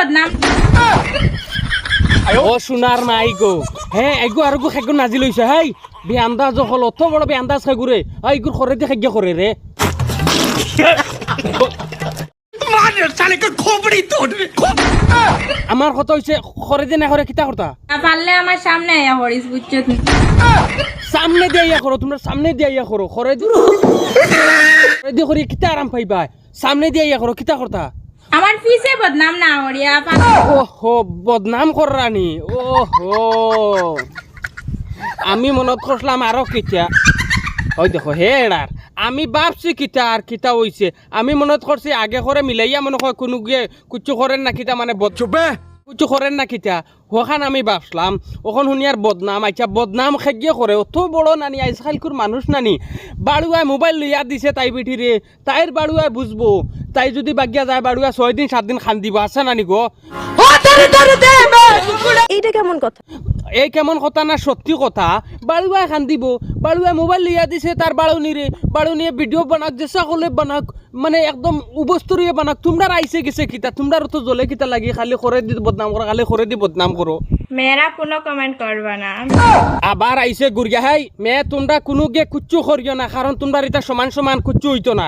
বদনাম ও সোনার মাই গো। হ্যাঁ এগো আর গো খাগ্য নাজি লৈছে। হাই বেআন্দাজ হল অত বড় বেআন্দাজ আই গুর খরে খাগ্য করে রে আমার কথা হইছে খরে দিয়ে না করে কিতা করতা পারলে আমার সামনে আয়া হরিস বুঝছ সামনে দিয়ে ইয়া করো তোমরা সামনে দিয়ে ইয়া করো খরে দিয়ে খরে কিতা আরাম পাইবা সামনে দিয়ে ইয়া করো কিতা করতা আমার পিছে বদনাম না ওড়িয়া ওহো বদনাম কররানি ওহো। আমি মনত করলাম আরও কিতা ওই দেখো হে এড়ার আমি ভাবছি কিতা আর কিতা হইছে আমি মনত করছি আগে করে মিলাইয়া মনে হয় কোনো গিয়ে কুচু করেন না কিতা মানে বদ কুচু করেন না কিতা? ওখান আমি ভাবলাম ওখান শুনিয়ার বদনাম আচ্ছা বদনাম খেগিয়ে করে অত বড় নানি আজকালকুর মানুষ নানি। বাড়ুয়ায় মোবাইল লইয়া দিছে তাই পিঠিরে তাইর বাড়ুয়ায় বুঝব তাই যদি বাগিয়া যায় বাড়ুয়া ছয় দিন, সাত দিন খান দিব আছে নানি গো? এইটা কেমন কথা? এই কেমন কথা না সত্যি কথা? বাড়ুয়ায় খান দিব। বাড়ুয়ায় মোবাইল লইয়া দিছে তার বাড়ুনিরে বাড়ুনিয়ে ভিডিও বানাক যে সকলে বানাক মানে একদম উবস্তরিয়ে বানাক তোমরা আইসে গেছে কিতা? তোমরা তো জ্বলে কিতা লাগি? খালি করে দি বদনাম করো খালি করে দি বদনাম করো মেয়েরা কোনো কমেন্ট করবা না। আবার আইসে গুড়িয়া হাই মে তোমরা কোনো গে কুচ্ছু করিও না কারণ তোমরা এটা সমান সমান কুচ্ছু হইতো না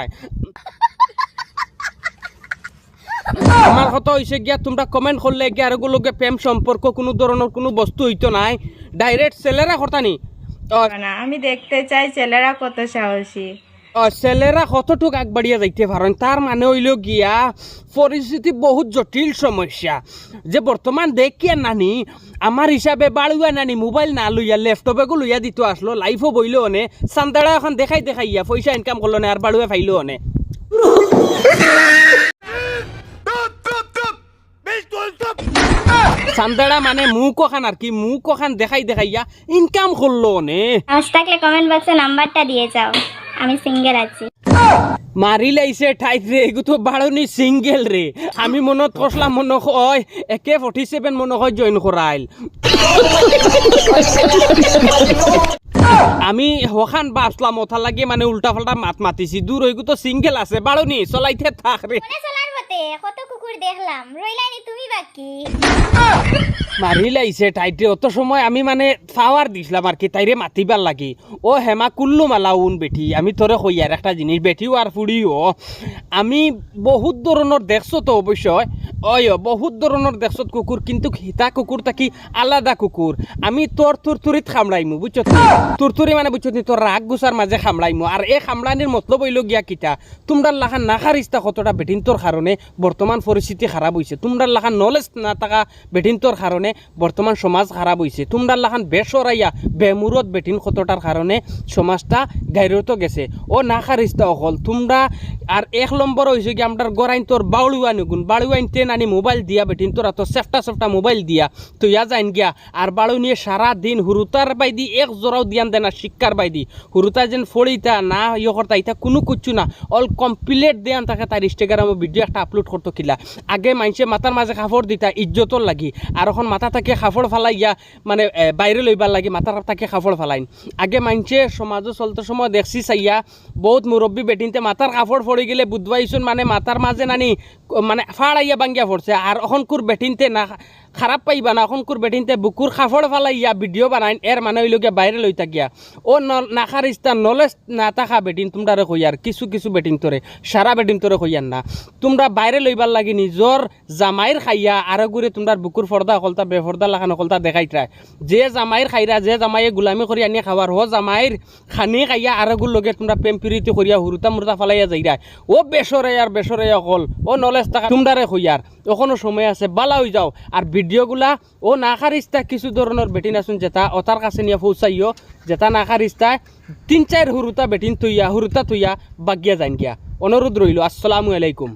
আমার কথা হইছে গিয়া তোমরা কমেন্ট করলে গিয়া আর গুলোকে প্রেম সম্পর্ক কোনো ধরনের কোনো বস্তু হইতো নাই। ডাইরেক্ট ছেলেরা করতানি না। আমি দেখতে চাই ছেলেরা কত সাহসী। ছেলেরা কতটুক আগবাড়িয়া যাইতে পারেন তার মানে হইল গিয়া পরিস্থিতি বহুত জটিল সমস্যা। যে বর্তমান দেখিয়া নানি আমার হিসাবে বাড়ুয়া নানি মোবাইল না লইয়া ল্যাপটপে লইয়া দিত আসলো লাইফও বইলো অনে সান্দাড়া এখন দেখাই দেখাইয়া পয়সা ইনকাম করল না আর বাড়ুয়া ফাইলো অনে। সান্দাড়া মানে মুখ ওখান আর কি মুখ ওখান দেখাই দেখাইয়া ইনকাম করল অনে আজ থাকলে কমেন্ট বক্সে নাম্বারটা দিয়ে যাও। আমি সিঙ্গেল আছি। মারি লাইছে ঠাইত রে এগু তো বাড়নি সিঙ্গেল রে আমি মনত কষলাম মনে হয় একে ফর্টি সেভেন মনে হয় জয়েন করাইল আমি হখান বাসলাম ওথা লাগে মানে উল্টা পাল্টা মাত মাতিছি। দূর হইগু তো সিঙ্গেল আছে বাড়নি চলাইতে থাক রে কত কুকুর দেখলাম? রইলানি তুমি? বাকি মারি লাইছে টাইটে অত সময় আমি মানে পাওয়ার দিছিলাম আর কি তাইরে মাতিবার লাগি। ও হেমা কুল্লু মালা উন বেটি আমি তোরে হইয়ার একটা জিনিস বেটিও আর ফুড়িও আমি বহুত ধরনের দেখছ তো অবশ্যই ওই বহুত ধরনের দেখছ কুকুর কিন্তু হিতা কুকুর থাকি আলাদা কুকুর আমি তোর তুরতুরিত খামড়াইমু বুঝছ তুরতুরি মানে বুঝছ তোর রাগ গুছার মাঝে খামড়াইমু আর এই খামড়ানির মতলব হইল গিয়া কিতা? তোমরার লাখান নাখার ইস্তা কতটা বেটিনতোর কারণে বর্তমান পরিস্থিতি খারাপ হয়েছে তোমরার লাখান নলেজ না থাকা বেটিনতোর কারণে বর্তমান সমাজ খারাপ হয়েছে তোমরার লাখান বেসরাইয়া বেমুরত বেটিন কতটার কারণে সমাজটা গাইরত গেছে। ও নাখার ইস্তা অকল। তোমরা আর এক নম্বর হয়েছে কি আমার গড়াইন তোর বাউলুয়া নিগুন বাউলুয়াইন টেন আনি মোবাইল দিয়া বেটিন, তোরা তো সেফটা সেফটা মোবাইল দিয়া, তো ইয়া যাইন গিয়া, আর বাড়ু নিয়ে সারা দিন হুরুতার বাইদি, এক জোড়াও দিয়ান দেনা শিক্ষার বাইদি। হুরুতা যেন ফড়িতা না ইয়ে করতা ইতা কোনো কুচ্ছু না, অল কমপ্লিট দেয়ান তাকে তার ইনস্টাগ্রামে ভিডিও একটা আপলোড করতো কিলা। আগে মাইনসে মাথার মাঝে কাপড় দিতা ইজ্জতর লাগি আর এখন মাথা থাকে কাপড় ফালাই ইয়া মানে বাইরে লইবার লাগে মাথার থাকে কাপড় ফালাইন। আগে মাইনসে সমাজও চলতে সময় দেখছি চাইয়া, বহুত মুরব্বী বেটিনতে মাথার কাপড় পড়ে গেলে বুধবাইছুন মানে মাথার মাঝে নানি মানে ফাড়াইয়া বাঙ্গিয়া পড়ছে আর অখনকুর বেটিনতে না খারাপ পাইবা না অখনকুর বেটিনতে বুকুর কাপড় ফালাইয়া ভিডিও বানাইন এর মানে হইলকে বাইরে লই থাকিয়া। ও নাখার ইস্তা নলেজ না থাকা বেটিন তোমরা কইয়ার কিছু কিছু বেটিন তোরে সারা বেটিন তোরে কইয়ার না। তোমরা বাইরে লইবার লাগি নিজর জামাইর খাইয়া আরও ঘুরে তোমরা বুকুর ফর্দা অকলতা বেফর্দা লাখান অকলতা দেখাইতরা যে জামাইর খাইরা যে জামাইয়ে গুলামি করি আনি খাবার হ জামাইর খানি খাইয়া আরও গুর লগে তোমরা প্রেম প্রীতি করিয়া হুরুতা মুরতা ফালাইয়া যাইরা ও বেসরে আর বেসরে অকল ও নলেজ থাকা তোমরারে কইয়ার এখনও সময় আছে, বালা হয়ে যাও আর ভিডিওগুলা, ও নাখার ইস্তা কিছু ধরনের বেটিন আসুন যেটা অতার কাছে নিয়ে পৌঁছাইও যেটা নাখার ইস্তায় তিন চার হুরুতা বেটিন তুইয়া, হুরুতা তুইয়া বাগিয়া যান গিয়া। অনুরোধ রইল, আসসালামু আলাইকুম।